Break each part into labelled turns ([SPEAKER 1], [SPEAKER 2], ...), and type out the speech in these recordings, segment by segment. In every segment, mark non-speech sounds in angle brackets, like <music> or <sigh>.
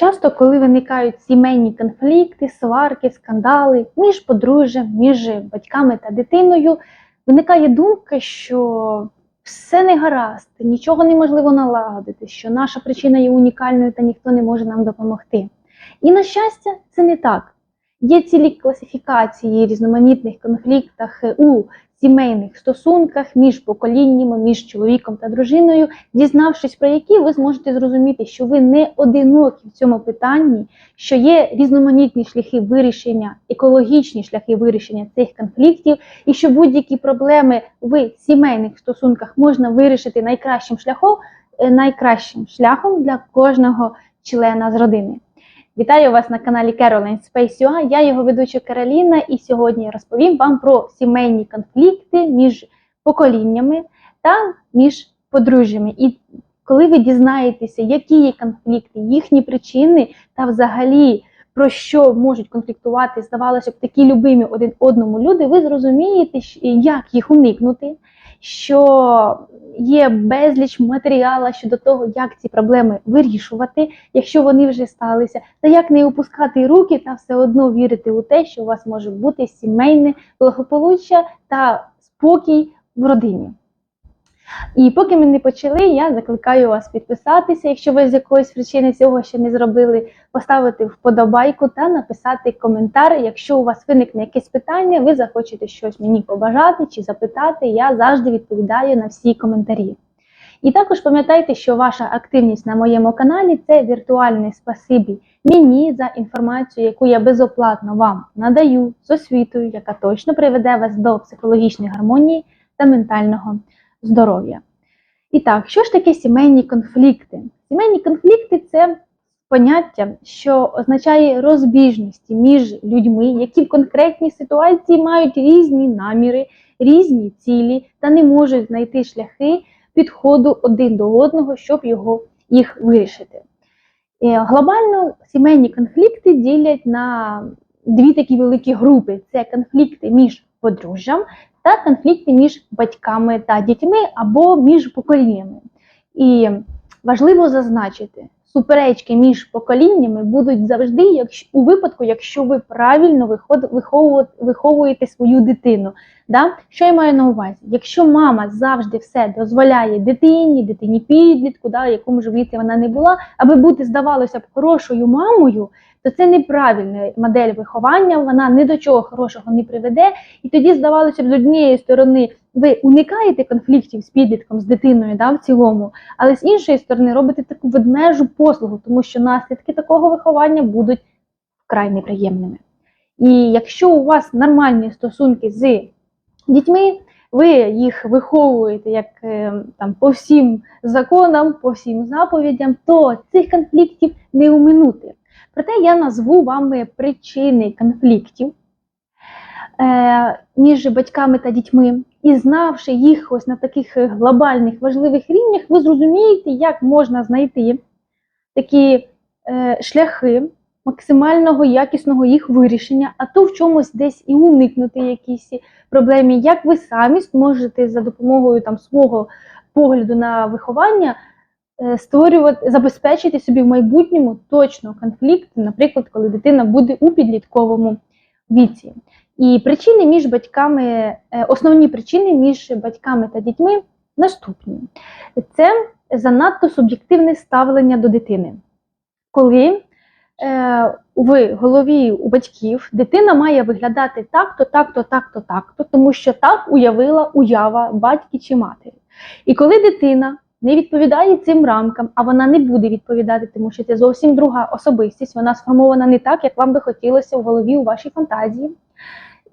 [SPEAKER 1] Часто, коли виникають сімейні конфлікти, сварки, скандали між подружжям, між батьками та дитиною, виникає думка, що все не гаразд, нічого неможливо налагодити, що наша причина є унікальною та ніхто не може нам допомогти. І на щастя, це не так. Є цілі класифікації різноманітних конфліктах у сімейних стосунках між поколіннями, між чоловіком та дружиною, дізнавшись про які, ви зможете зрозуміти, що ви не одинокі в цьому питанні, що є різноманітні шляхи вирішення, екологічні шляхи вирішення цих конфліктів, і що будь-які проблеми в сімейних стосунках можна вирішити найкращим шляхом, е, найкращим шляхом для кожного члена з родини. Вітаю вас на каналі Caroline Space UA. Я його ведуча Кароліна, і сьогодні я розповім вам про сімейні конфлікти між поколіннями та між подружжями. І коли ви дізнаєтеся, які є конфлікти, їхні причини та взагалі про що можуть конфліктувати, здавалося б, такі любимі один одному люди, ви зрозумієте, як їх уникнути, що є безліч матеріалу щодо того, як ці проблеми вирішувати, якщо вони вже сталися, та як не опускати руки та все одно вірити у те, що у вас може бути сімейне благополуччя та спокій в родині. І поки ми не почали, я закликаю вас підписатися, якщо ви з якоїсь причини цього ще не зробили, поставити вподобайку та написати коментар. Якщо у вас виникне якесь питання, ви захочете щось мені побажати чи запитати, я завжди відповідаю на всі коментарі. І також пам'ятайте, що ваша активність на моєму каналі це віртуальне спасибі мені за інформацію, яку я безоплатно вам надаю з освітою, яка точно приведе вас до психологічної гармонії та ментального здоров'я. І так, що ж таке сімейні конфлікти? Сімейні конфлікти це поняття, що означає розбіжності між людьми, які в конкретній ситуації мають різні наміри, різні цілі та не можуть знайти шляхи підходу один до одного, щоб його їх вирішити. Е, Глобально сімейні конфлікти ділять на дві такі великі групи: це конфлікти між подружжям та конфлікти між батьками та дітьми або між поколіннями. І важливо зазначити, суперечки між поколіннями будуть завжди, якщо у випадку, якщо ви правильно виховуєте свою дитину. Да? Що я маю на увазі? Якщо мама завжди все дозволяє дитині, дитині підлітку, да, якому ж віці вона не була, аби бути, здавалося б, хорошою мамою, то це неправильна модель виховання, вона ні до чого хорошого не приведе. І тоді, здавалося б, з однієї сторони ви уникаєте конфліктів з підлітком, з дитиною да, в цілому, але з іншої сторони робите таку ведмежу послугу, тому що наслідки такого виховання будуть вкрай неприємними. І якщо у вас нормальні стосунки з дітьми, ви їх виховуєте як е, там по всім законам, по всім заповідям, то цих конфліктів не уминути. Проте я назву вам причини конфліктів е, між батьками та дітьми. І знавши їх ось на таких глобальних важливих рівнях, ви зрозумієте, як можна знайти такі е, шляхи максимального якісного їх вирішення, а то в чомусь десь і уникнути якісь проблеми, як ви самі зможете за допомогою там свого погляду на виховання створювати, забезпечити собі в майбутньому точно конфлікт, наприклад, коли дитина буде у підлітковому віці. І причини між батьками, е, основні причини між батьками та дітьми наступні: це занадто суб'єктивне ставлення до дитини. Коли е, в голові у батьків дитина має виглядати так-то, так-то, так-то, так-то, тому що так уявила уява батьки чи матері. І коли дитина не відповідає цим рамкам, а вона не буде відповідати, тому що це зовсім друга особистість, вона сформована не так, як вам би хотілося в голові у вашій фантазії.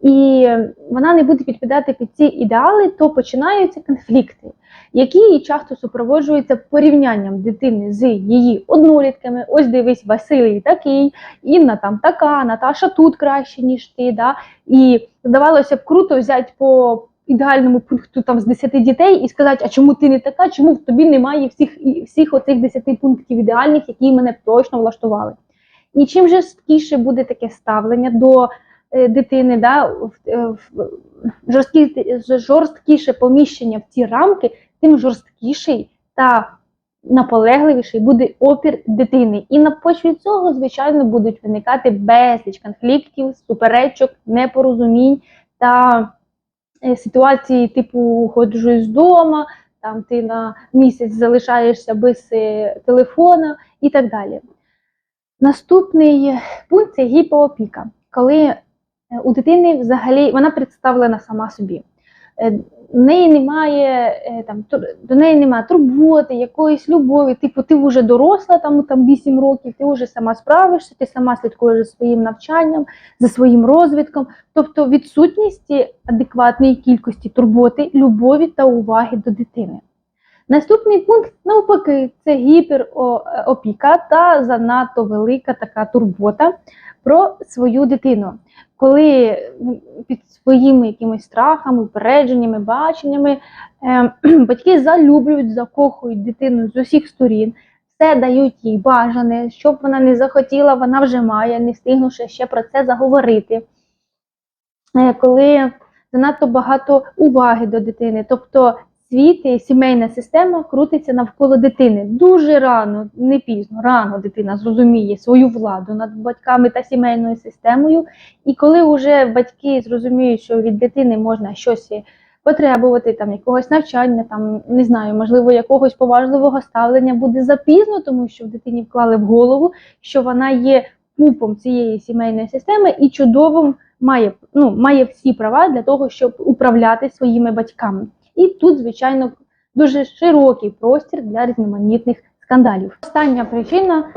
[SPEAKER 1] І вона не буде підпадати під ці ідеали, то починаються конфлікти, які часто супроводжуються порівнянням дитини з її однолітками. Ось дивись, Василій такий, Інна там така, Наташа тут краще, ніж ти. Да? І здавалося б, круто взяти по ідеальному пункту там з 10 дітей і сказати, а чому ти не така, чому в тобі немає всіх, всіх оцих 10 пунктів ідеальних, які мене точно влаштували. І чим жорсткіше буде таке ставлення до е, дитини, да, е, жорсткі, жорсткіше поміщення в ці рамки, тим жорсткіший та наполегливіший буде опір дитини. І на почві цього, звичайно, будуть виникати безліч конфліктів, суперечок, непорозумінь та ситуації, типу ходжу з дому, там ти на місяць залишаєшся без телефону телефона і так далі. Наступний пункт це гіпоопіка, коли е, у дитини взагалі вона представлена сама собі. Е, В неї немає е, там до неї немає турботи, якоїсь любові. Типу, ти вже доросла, там, там 8 років, ти вже сама справишся, ти сама слідкуєш за своїм навчанням, за своїм розвитком. Тобто відсутність адекватної кількості турботи, любові та уваги до дитини. Наступний пункт, навпаки, це гіперопіка та занадто велика така турбота про свою дитину. Коли під своїми якимись страхами, упередженнями, баченнями е, <clears throat> батьки залюблюють, закохують дитину з усіх сторін, все дають їй бажане, що б вона не захотіла, вона вже має, не встигнувши ще про це заговорити. Е, Коли занадто багато уваги до дитини, тобто світ і сімейна система крутиться навколо дитини. Дуже рано, не пізно, рано дитина зрозуміє свою владу над батьками та сімейною системою. І коли вже батьки зрозуміють, що від дитини можна щось потребувати, там якогось навчання, там не знаю, можливо, якогось поважливого ставлення буде запізно, тому що в дитині вклали в голову, що вона є пупом цієї сімейної системи і чудовим має, ну, має всі права для того, щоб управляти своїми батьками. І тут, звичайно, дуже широкий простір для різноманітних скандалів. Остання причина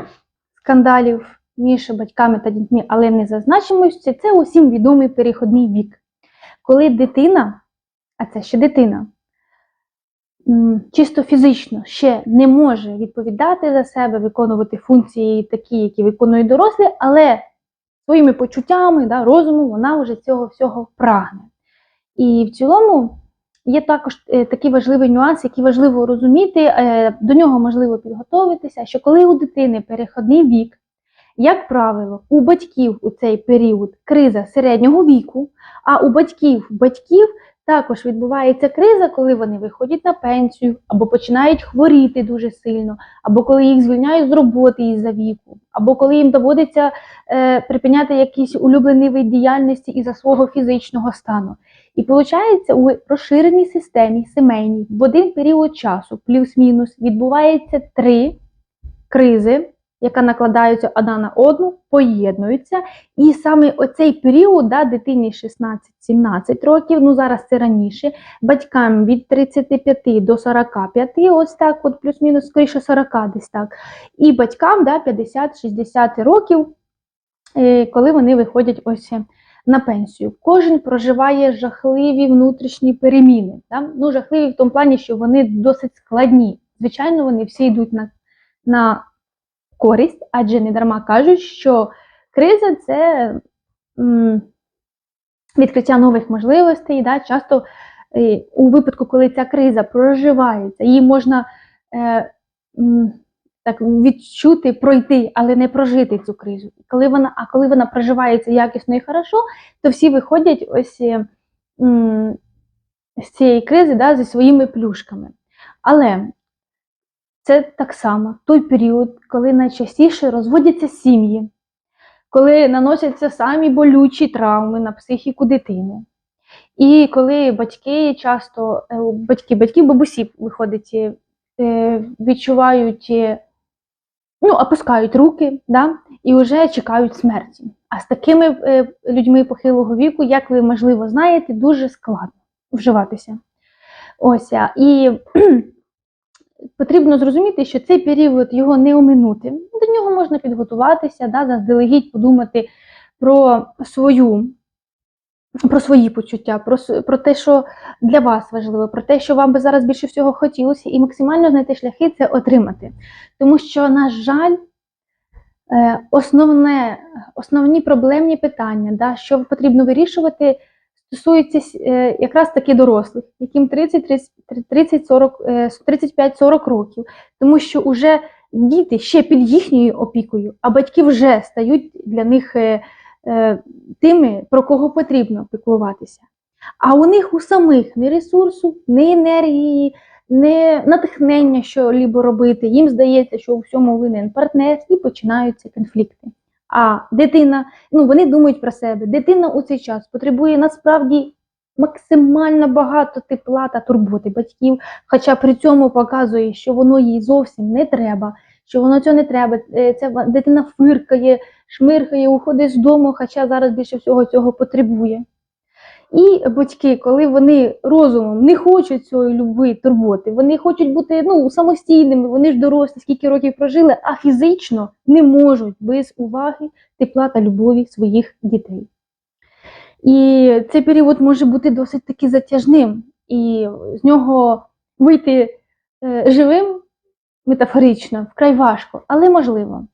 [SPEAKER 1] скандалів між батьками та дітьми, але не зазначимості, це усім відомий переходний вік. Коли дитина, а це ще дитина, чисто фізично ще не може відповідати за себе, виконувати функції такі, які виконують дорослі, але своїми почуттями, да, розумом вона вже цього всього прагне. І в цілому є також е, такий важливий нюанс, який важливо розуміти, е, до нього можливо підготовитися, що коли у дитини переходний вік, як правило, у батьків у цей період криза середнього віку, а у батьків батьків також відбувається криза, коли вони виходять на пенсію, або починають хворіти дуже сильно, або коли їх звільняють з роботи із-за віку, або коли їм доводиться е, припиняти якийсь улюблений вид діяльності із-за свого фізичного стану. І виходить, у розширеній системі сімейній в один період часу, плюс-мінус, відбувається три кризи, яка накладаються одна на одну, поєднуються. І саме оцей період, да, дитині 16-17 років, ну зараз це раніше, батькам від 35 до 45, ось так, от плюс-мінус, скоріше 40 десь так. І батькам да, 50-60 років, е, коли вони виходять ось на пенсію. Кожен проживає жахливі внутрішні переміни. Да? Ну, жахливі в тому плані, що вони досить складні. Звичайно, вони всі йдуть на, на користь, адже не дарма кажуть, що криза це м, відкриття нових можливостей. Да? Часто е, у випадку, коли ця криза проживається, її можна е, м, так відчути, пройти, але не прожити цю кризу. Коли вона, а коли вона проживається якісно і хорошо, то всі виходять ось е, м, з цієї кризи да, зі своїми плюшками. Але це так само той період, коли найчастіше розводяться сім'ї, коли наносяться самі болючі травми на психіку дитини. І коли батьки часто, е, батьки, батьки, бабусі виходить, е, відчувають, ну, опускають руки, да, і вже чекають смерті. А з такими е, людьми похилого віку, як ви, можливо, знаєте, дуже складно вживатися. Ось, і <clears throat> потрібно зрозуміти, що цей період його не оминути. До нього можна підготуватися, да, заздалегідь подумати про свою. Про свої почуття, про, про те, що для вас важливо, про те, що вам би зараз більше всього хотілося, і максимально знайти шляхи це отримати. Тому що, на жаль, е, основне, основні проблемні питання, да, що потрібно вирішувати, стосуються е, якраз таки дорослих, яким 30, 30, 40, е, 35-40 років, тому що вже діти ще під їхньою опікою, а батьки вже стають для них е, тими, про кого потрібно піклуватися. А у них у самих ні ресурсу, ні енергії, не натхнення, що лібо робити. Їм здається, що у всьому винен партнер, і починаються конфлікти. А дитина, ну вони думають про себе. Дитина у цей час потребує насправді максимально багато тепла та турботи батьків, хоча при цьому показує, що воно їй зовсім не треба, що воно цього не треба. Е, Ця дитина фиркає, шмиркає, уходить з дому, хоча зараз більше всього цього потребує. І батьки, коли вони розумом не хочуть цієї любви, турботи, вони хочуть бути ну, самостійними, вони ж дорослі, скільки років прожили, а фізично не можуть без уваги, тепла та любові своїх дітей. І цей період може бути досить таки затяжним, і з нього вийти е, живим метафорично вкрай важко, але можливо.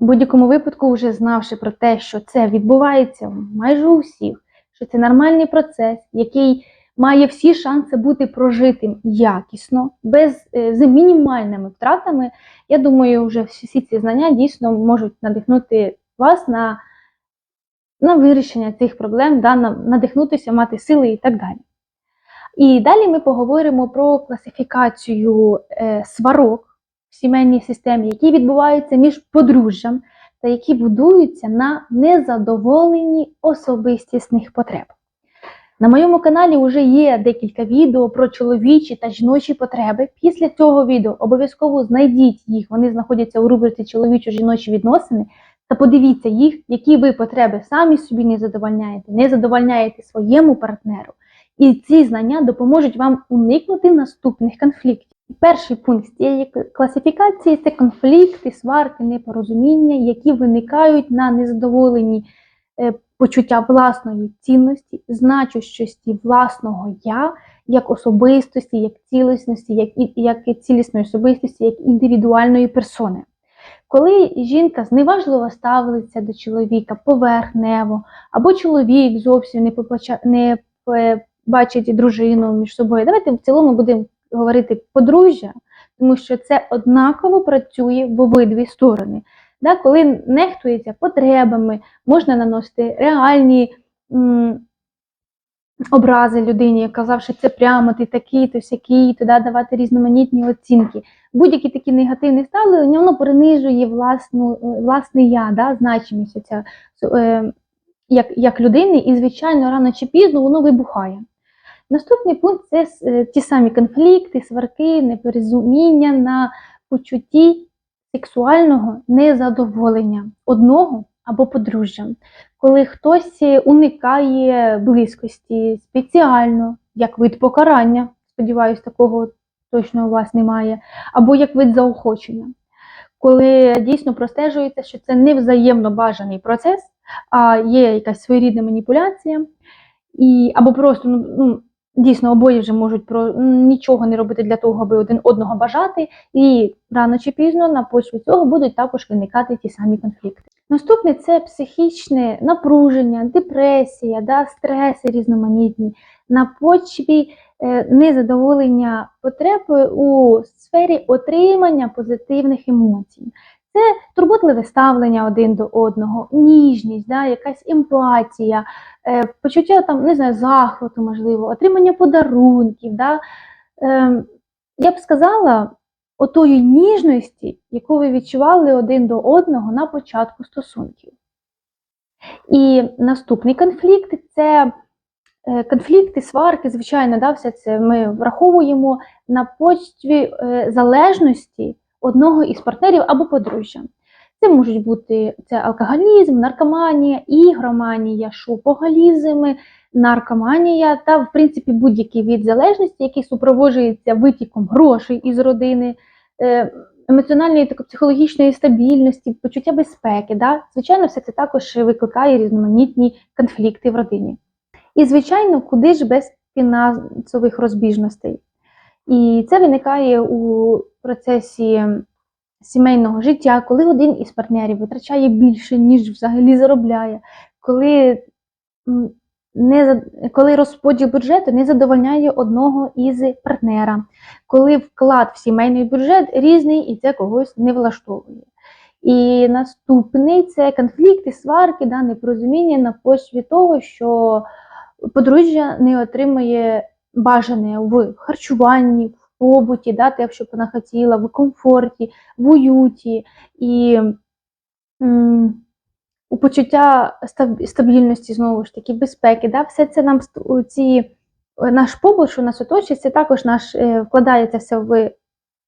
[SPEAKER 1] В будь-якому випадку, вже знавши про те, що це відбувається майже у всіх, що це нормальний процес, який має всі шанси бути прожитим якісно, без е, з мінімальними втратами. Я думаю, вже всі ці знання дійсно можуть надихнути вас на, на вирішення цих проблем, да, на, надихнутися, мати сили і так далі. І далі ми поговоримо про класифікацію е, сварок в сімейній системі, які відбуваються між подружжям та які будуються на незадоволенні особистісних потреб. На моєму каналі вже є декілька відео про чоловічі та жіночі потреби. Після цього відео обов'язково знайдіть їх, вони знаходяться у рубриці чоловічо-жіночі відносини. Та подивіться їх, які ви потреби самі собі не задовольняєте, не задовольняєте своєму партнеру. І ці знання допоможуть вам уникнути наступних конфліктів. Перший пункт цієї класифікації це конфлікти, сварки, непорозуміння, які виникають на незадоволенні е, почуття власної цінності, значущості власного я як особистості, як цілісності, як, як цілісної особистості, як індивідуальної персони. Коли жінка зневажливо ставиться до чоловіка поверхнево, або чоловік зовсім не, попача... не е, бачить дружину між собою, давайте в цілому будемо говорити подружжя, тому що це однаково працює в обидві сторони. Да, коли нехтується потребами, можна наносити реальні м, образи людині, казавши це прямо, ти такий, ти сякий, туди давати різноманітні оцінки. Будь-які такі негативні ставлення, воно принижує власну, е, власне я, да, значимість оця, е, як, як людини, і, звичайно, рано чи пізно воно вибухає. Наступний пункт це е, ті самі конфлікти, сварки, непорозуміння на почутті сексуального незадоволення одного або подружжя, коли хтось уникає близькості спеціально, як вид покарання, сподіваюсь, такого точно у вас немає, або як вид заохочення, коли дійсно простежується, що це не взаємно бажаний процес, а є якась своєрідна маніпуляція, і, або просто ну, ну, дійсно обоє вже можуть про нічого не робити для того, аби один одного бажати, і рано чи пізно на почві цього будуть також виникати ті самі конфлікти. Наступне це психічне напруження, депресія, да, стреси різноманітні на почві е, незадоволення потреб у сфері отримання позитивних емоцій. Це турботливе ставлення один до одного, ніжність, да, якась емпатія, е, почуття там, не знаю, захвату, можливо, отримання подарунків. Да. Е, я б сказала, отої ніжності, яку ви відчували один до одного на початку стосунків. І наступний конфлікт це е, конфлікти, сварки, звичайно, да, все це ми враховуємо на почві е, залежності одного із партнерів або подружжя. Це можуть бути це алкоголізм, наркоманія, ігроманія, шопоголізм, наркоманія та, в принципі, будь-який від залежності, який супроводжується витіком грошей із родини, е, емоціональної та психологічної стабільності, почуття безпеки. Да? Звичайно, все це також викликає різноманітні конфлікти в родині. І, звичайно, куди ж без фінансових розбіжностей. І це виникає у процесі сімейного життя, коли один із партнерів витрачає більше, ніж взагалі заробляє, коли, не, коли розподіл бюджету не задовольняє одного із партнера, коли вклад в сімейний бюджет різний і це когось не влаштовує. І наступний це конфлікти, сварки, да, непорозуміння на почві того, що подружжя не отримує бажане в харчуванні, в побуті, да, те, що б вона хотіла, в комфорті, в уюті і м, у почуття стаб- стабільності, знову ж таки, безпеки. Да, все це нам ці, наш побут, що нас оточує, це також наш, е, вкладається все в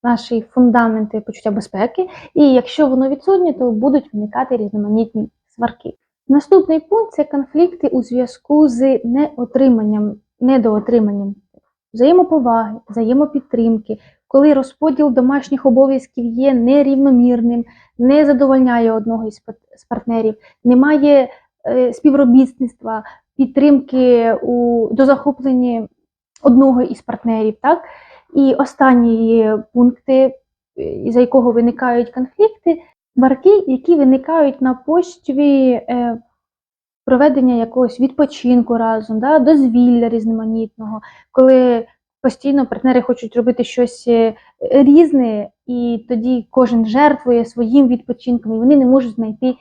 [SPEAKER 1] наші фундаменти почуття безпеки. І якщо воно відсутнє, то будуть виникати різноманітні сварки. Наступний пункт це конфлікти у зв'язку з неотриманням, недоотриманням взаємоповаги, взаємопідтримки, коли розподіл домашніх обов'язків є нерівномірним, не задовольняє одного із партнерів, немає е, співробітництва, підтримки у до захоплення одного із партнерів. Так? І останні пункти, е, за якого виникають конфлікти, сварки, які виникають на почві е, проведення якогось відпочинку разом, да, дозвілля різноманітного, коли постійно партнери хочуть робити щось е, різне, і тоді кожен жертвує своїм відпочинком, і вони не можуть знайти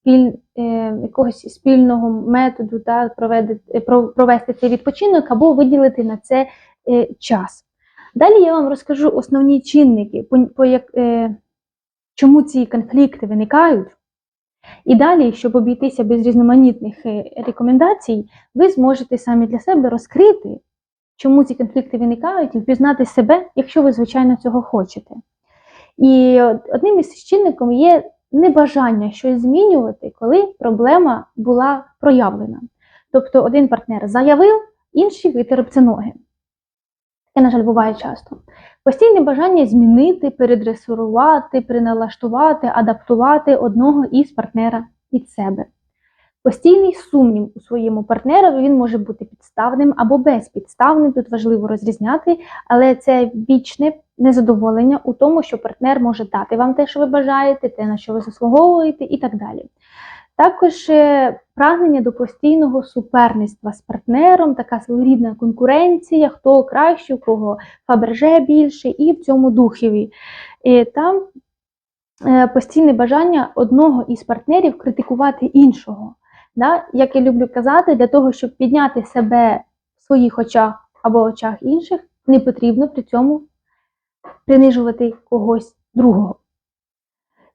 [SPEAKER 1] спіль, е, якогось спільного методу да, проведити, провести цей відпочинок або виділити на це е, час. Далі я вам розкажу основні чинники, по, по як, е, чому ці конфлікти виникають. І далі, щоб обійтися без різноманітних е, рекомендацій, ви зможете самі для себе розкрити, чому ці конфлікти виникають, і впізнати себе, якщо ви, звичайно, цього хочете. І одним із чинником є небажання щось змінювати, коли проблема була проявлена. Тобто один партнер заявив, інший витер це ноги. Таке, на жаль, буває часто. Постійне бажання змінити, передресурувати, переналаштувати, адаптувати одного із партнера від себе. Постійний сумнів у своєму партнерові він може бути підставним або безпідставним, тут важливо розрізняти, але це вічне незадоволення у тому, що партнер може дати вам те, що ви бажаєте, те, на що ви заслуговуєте, і так далі. Також е, прагнення до постійного суперництва з партнером, така своєрідна конкуренція, хто краще, у кого фаберже більше, і в цьому духові. І там е, постійне бажання одного із партнерів критикувати іншого. Да? Як я люблю казати, для того, щоб підняти себе в своїх очах або очах інших, не потрібно при цьому принижувати когось другого.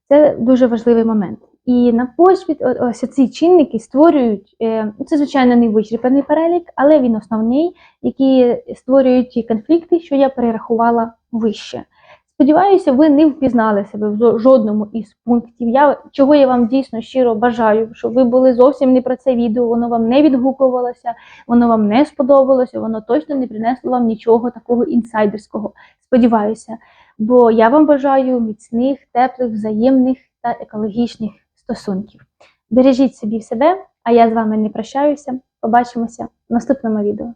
[SPEAKER 1] Це дуже важливий момент. І на почві ось ці чинники створюють, е, це, звичайно, не вичерпаний перелік, але він основний, які створюють ті конфлікти, що я перерахувала вище. Сподіваюся, ви не впізнали себе в жодному із пунктів. Я, чого я вам дійсно щиро бажаю, щоб ви були зовсім не про це відео, воно вам не відгукувалося, воно вам не сподобалося, воно точно не принесло вам нічого такого інсайдерського. Сподіваюся, бо я вам бажаю міцних, теплих, взаємних та екологічних стосунків. Бережіть собі себе, а я з вами не прощаюся. Побачимося в наступному відео.